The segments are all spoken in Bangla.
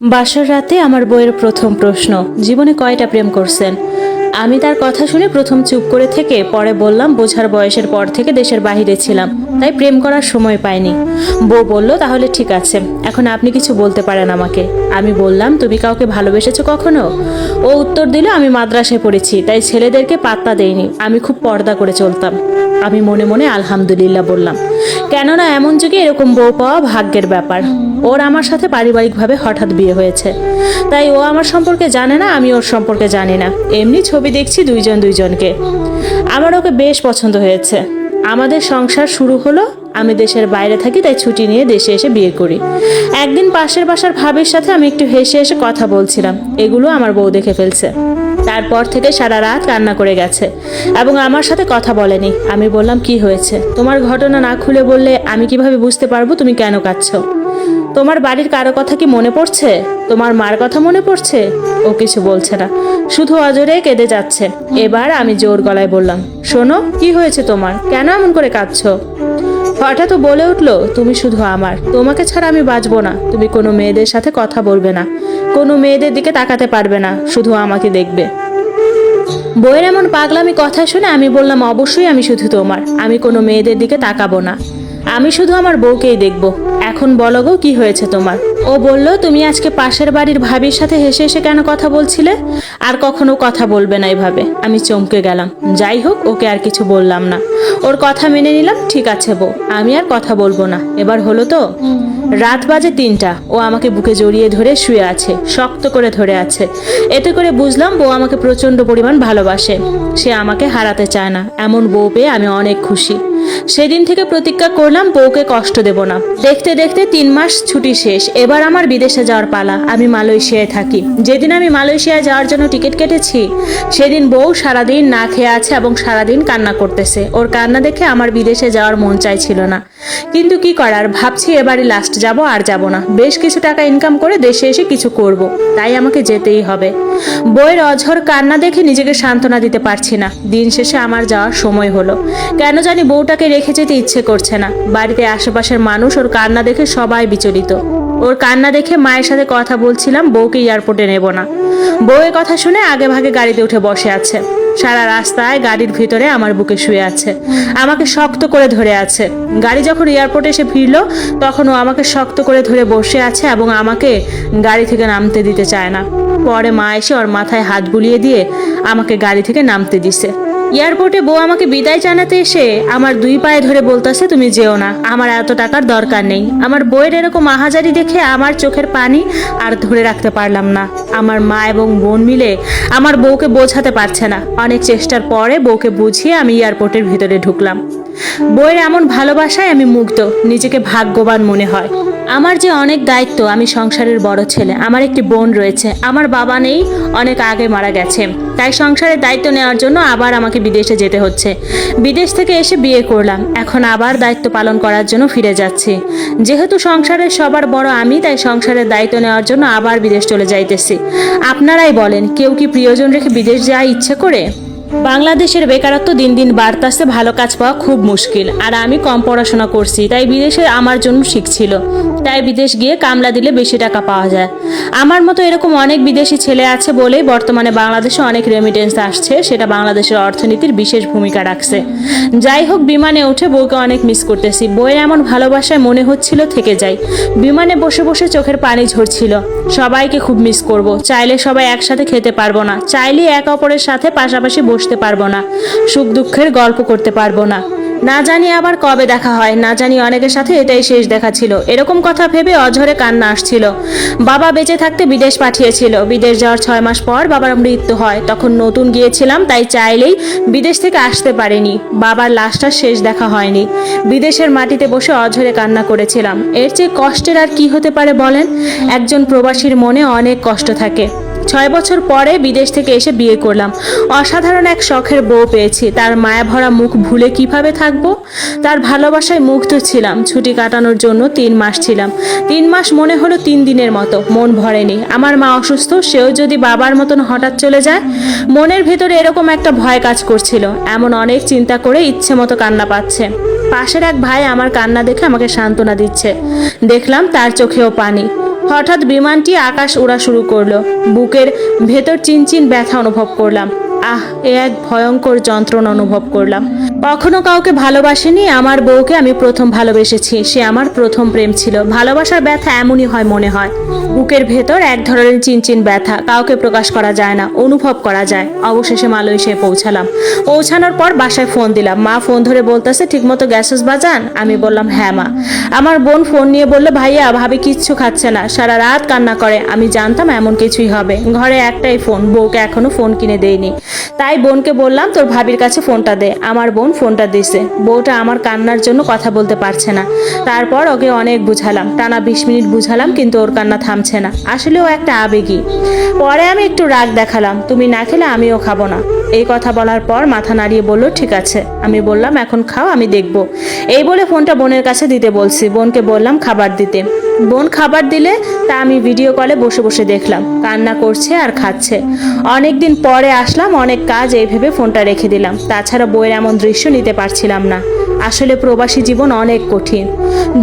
বাসর রাতে আমার বইয়ের প্রথম প্রশ্ন, জীবনে কয়টা প্রেম করছেন? আমি তার কথা শুনে প্রথম চুপ করে থেকে পরে বললাম, বোঝার বয়সের পর থেকে দেশের বাইরে ছিলাম, তাই প্রেম করার সময় পাইনি। বউ বলল, তাহলে ঠিক আছে, এখন আপনি কিছু বলতে পারেন আমাকে। আমি বললাম, তুমি কাউকে ভালোবেসেছো কখনো? ও উত্তর দিল, আমি মাদ্রাসায় পড়েছি, তাই ছেলেদেরকে পাত্তা দেইনি, আমি খুব পর্দা করে চলতাম। আমি মনে মনে আলহামদুলিল্লাহ বললাম। কেননা এমন যুগে এরকম বউ পাওয়া ভাগ্যের ব্যাপার। ওর আমার সাথে পারিবারিকভাবে হঠাৎ বিয়ে হয়েছে। তাই ও আমার সম্পর্কে জানে না, আমি ওর সম্পর্কে জানি না। এমনি ছবি দেখছি দুইজন দুইজনকে। আমার ওকে বেশ পছন্দ হয়েছে। আমাদের সংসার শুরু হলো, আমি দেশের বাইরে থাকি, তাই ছুটি নিয়ে দেশে এসে বিয়ে করি। একদিন পাশের বাসার ভাবির সাথে আমি একটু হেসে হেসে কথা বলছিলাম। এগুলো আমার বউ দেখে ফেলছে। তারপর থেকে সারা রাত কান্না করে গেছে। এবং আমার সাথে কথা বলেনি। আমি বললাম, কি হয়েছে? তোমার ঘটনা না খুলে বললে আমি কীভাবে বুঝতে পারব তুমি কেন কাঁদছ? তোমার বাড়ির কারও কথা কি মনে পড়ছে? তোমার মার কথা মনে পড়ছে? ও কিছু বলছে না। শুধু অজরে কেঁদে যাচ্ছে। এবার আমি জোর গলায় বললাম, শোনো, কি হয়েছে তোমার? কেন এমন করে কাঁদছো? হঠাৎ বলে উঠল, তুমি শুধু আমার। তোমাকে ছাড়া আমি বাঁচবো না। তুমি কোনো মেয়েদের সাথে কথা বলবে না। কোনো মেয়েদের দিকে তাকাতে পারবে না, শুধু আমাকে দেখবে। বইয়ের এমন পাগলামি কথা শুনে আমি বললাম, অবশ্যই আমি শুধু তোমার, আমি কোনো মেয়েদের দিকে তাকাবো না। আমি শুধু আমার বউকেই দেখব। এখন বলো গো, কি হয়েছে তোমার? ও বলল, তুমি আজকে পাশের বাড়ির ভাবির সাথে হেসে হেসে কেন কথা বলছিলে? আর কখনো কথা বলবে না এভাবে। আমি চমকে গেলাম। যাই হোক, ওকে আর কিছু বললাম না। ওর কথা মেনে নিলাম, ঠিক আছে বউ। আমি আর কথা বলব না। এবার হলো তো? রাত বাজে তিনটা। ও আমাকে বুকে জড়িয়ে ধরে শুয়ে আছে, শক্ত করে ধরে আছে। এতে করে বুঝলাম বউ আমাকে প্রচণ্ড পরিমাণ ভালোবাসে। সে আমাকে হারাতে চায় না। এমন বউ পেয়ে আমি অনেক খুশি। সেদিন থেকে প্রতিজ্ঞা করলাম বউকে কষ্ট দেব না। দেখতে দেখতে তিন মাস ছুটি শেষ। এবার আমার বিদেশে যাওয়ার পালা। আমি মালয়েশিয়ায় থাকি। যেদিন আমি মালয়েশিয়ায় যাওয়ার জন্য টিকিট কেটেছি, সেদিন বউ সারাদিন না খেয়ে আছে এবং সারাদিন কান্না করতেছে। ওর কান্না দেখে আমার বিদেশে যাওয়ার মন চাইছিল না। কিন্তু কি করার? ভাবছি এবারই লাস্ট যাব আর যাব না। বেশ কিছু টাকা ইনকাম করে দেশে এসে কিছু করব। তাই আমাকে যেতেই হবে। বইয়ের অঝর কান্না দেখে নিজেকে সান্ত্বনা দিতে পারছি না। দিন শেষে আমার যাওয়ার সময় হলো। কেন জানি বউটাকে রেখে যেতে ইচ্ছে করছে না। বাড়িতে আশেপাশের মানুষ ওর কান্না দেখে সবাই বিচলিত। ওর কান্না দেখে মায়ের সাথে কথা বলছিলাম, বউকে এয়ারপোর্টে নেব না। বউয়ের কথা শুনে আগে ভাগে গাড়িতে উঠে বসে আছে। সারা রাস্তায় গাড়ির ভিতরে আমার বুকে শুয়ে আছে। আমাকে শক্ত করে ধরে আছে। গাড়ি যখন এয়ারপোর্টে এসে ফিরলো, তখন ও আমাকে শক্ত করে ধরে বসে আছে এবং আমাকে গাড়ি থেকে নামতে দিতে চায় না। পরে মা এসে ওর মাথায় হাত বুলিয়ে দিয়ে আমাকে গাড়ি থেকে নামতে দিছে। এয়ারপোর্টে বউ আমাকে বিদায় জানাতে এসে আমার দুই পায়ে ধরে বলতেছে, তুমি যেও না, আমার এত টাকার দরকার নেই। আমার বইয়ের এরকম আহাজারি দেখে আমার চোখের পানি আর ধরে রাখতে পারলাম না। আমার মা এবং বোন মিলে আমার বউকে বোঝাতে পারছে না। অনেক চেষ্টার পরে বউকে বুঝিয়ে আমি এয়ারপোর্টের ভিতরে ঢুকলাম। বইয়ের এমন ভালোবাসায় আমি মুগ্ধ, নিজেকে ভাগ্যবান মনে হয়। আমার যে অনেক দায়িত্ব, আমি সংসারের বড় ছেলে। আমার একটি বোন রয়েছে। আমার বাবা নেই, অনেক আগে মারা গেছে। তাই সংসারের দায়িত্ব নেওয়ার জন্য আবার আমাকে বিদেশে যেতে হচ্ছে। বিদেশ থেকে এসে বিয়ে করলাম। এখন আবার দায়িত্ব পালন করার জন্য ফিরে যাচ্ছি। যেহেতু সংসারের সবার বড় আমি, তাই সংসারের দায়িত্ব নেওয়ার জন্য আবার বিদেশ চলে যাইতেছি। আপনারাই বলেন, কেউ কি প্রিয়জন রেখে বিদেশ যাওয়া ইচ্ছে করে? বাংলাদেশের বেকারত্ব দিন দিন বাড়তাছে, ভালো কাজ পাওয়া খুব মুশকিল। আর আমি কম পড়াশোনা করছি, তাই বিদেশে আমার জন্য শিখছিল তাই বিদেশ গিয়ে কামলা দিলে বেশি টাকা পাওয়া যায়। আমার মতো এরকম অনেক বিদেশি ছেলে আছে বলেই বর্তমানে বাংলাদেশে অনেক রেমিটেন্স আসছে, সেটা বাংলাদেশের অর্থনীতির বিশেষ ভূমিকা রাখছে। যাই হোক, বিমানে উঠে বউকে অনেক মিস করতেছি। বইয়ের এমন ভালোবাসায় মনে হচ্ছিল থেকে যাই বিমানে বসে বসে চোখের পানি ঝরছিল। সবাইকে খুব মিস করব। চাইলে সবাই একসাথে খেতে পারব না। চাইলে এক অপরের সাথে পাশাপাশি বসতে পারব না। সুখ দুঃখের গল্প করতে পারব না। না জানি আবার কবে দেখা হয়, না জানি অনেকের সাথে এটাই শেষ দেখা ছিল। এরকম কথা ভেবে অঝরে কান্না আসছিল। বাবা বেঁচে থাকতে বিদেশ পাঠিয়েছিল। বিদেশ যাওয়ার ছয় মাস পর বাবার মৃত্যু হয়। তখন নতুন গিয়েছিলাম, তাই চাইলেই বিদেশ থেকে আসতে পারিনি। বাবার লাশটা শেষ দেখা হয়নি। বিদেশের মাটিতে বসে অঝরে কান্না করেছিলাম। এর চেয়ে কষ্টের আর কি হতে পারে বলেন? একজন প্রবাসীর মনে অনেক কষ্ট থাকে। ছয় বছর পরে বিদেশ থেকে এসে বিয়ে করলাম। অসাধারণ এক শখের বউ পেয়েছি। তার মায়া ভরা মুখ ভুলে কীভাবে থাকব? তার ভালোবাসায় মুগ্ধ ছিলাম। ছুটি কাটানোর জন্য তিন মাস ছিলাম। তিন মাস মনে হলো তিন দিনের মতো। মন ভরেনি। আমার মা অসুস্থ, সেও যদি বাবার মতন হঠাৎ চলে যায়, মনের ভেতরে এরকম একটা ভয় কাজ করছিল। এমন অনেক চিন্তা করে ইচ্ছে মতো কান্না পাচ্ছে। পাশের এক ভাই আমার কান্না দেখে আমাকে সান্ত্বনা দিচ্ছে। দেখলাম তার চোখেও পানি। হঠাৎ বিমানটি আকাশ ওড়া শুরু করল। বুকের ভেতর চিনচিন ব্যথা অনুভব করলাম। আহ, এ এক ভয়ঙ্কর যন্ত্রণা অনুভব করলাম। কখনো কাউকে ভালোবাসেনি, আমার বউকে আমি প্রথম ভালোবেসেছি। সে আমার প্রথম প্রেম ছিল। ভালোবাসার ব্যথা এমনই হয় মনে হয়। বুকের ভেতর এক ধরনের চিনচিন ব্যথা। কাউকে প্রকাশ করা যায় না, অনুভব করা যায়। অবশেষে মালয়েশিয়ায় পৌঁছালাম। পৌঁছানোর পর বাসায় ফোন দিলাম। মা ফোন ধরে বলতেছে, ঠিকমতো গ্যাসেস বাজান? আমি বললাম হ্যাঁ মা। আমার বোন ফোন নিয়ে বলল, ভাইয়া, ভাবি কিচ্ছু খাচ্ছে না। সারা রাত কান্না করে। আমি জানতাম এমন কিছুই হবে। ঘরে একটাই ফোন। বউকে এখনও ফোন কিনে দেয়নি। তাই বোনকে বললাম, তোর ভাবির কাছে ফোনটা দে। আমার বোন ফোনটা দিছে। বউটা আমার কান্নার জন্য কথা বলতে পারছে না। তারপর ওকে অনেক বুঝালাম। টানা বিশ মিনিট বুঝালাম, কিন্তু ওর কান্না থামছে না। আসলে ও একটা আবেগী। পরে আমি একটু রাগ দেখালাম। তুমি না খেলে আমিও খাব না। এই কথা বলার পর মাথা নাড়িয়ে বলল, ঠিক আছে। আমি বললাম, এখন খাও, আমি দেখব। এই বলে ফোনটা বোনের কাছে দিতে বলছি। বোনকে বললাম, খাবার দিতে। বোন খাবার দিলে তা আমি ভিডিও কলে বসে বসে দেখলাম। কান্না করছে আর খাচ্ছে। অনেক দিন পরে আসলাম, অনেক কাজ এই ভেবে ফোনটা রেখে দিলাম। তাছাড়া বইয়ের এমন দৃশ্য নিতে পারছিলাম না। আসলে প্রবাসী জীবন অনেক কঠিন।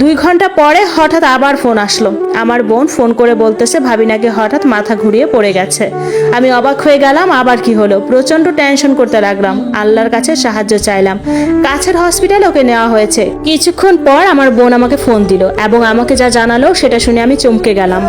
দুই ঘণ্টা পরে হঠাৎ আবার ফোন আসলো। আমার বোন ফোন করে বলতেছে ভাবি নাকি হঠাৎ মাথা ঘুরিয়ে পড়ে গেছে। আমি অবাক হয়ে গেলাম, আবার কি হলো? প্রচণ্ড টেনশন করতে লাগলাম। আল্লাহর কাছে সাহায্য চাইলাম। কাছের হসপিটালে ওকে নেওয়া হয়েছে। কিছুক্ষণ পর আমার বোন আমাকে ফোন দিল এবং আমাকে যা জানালো সেটা শুনে আমি চমকে গেলাম।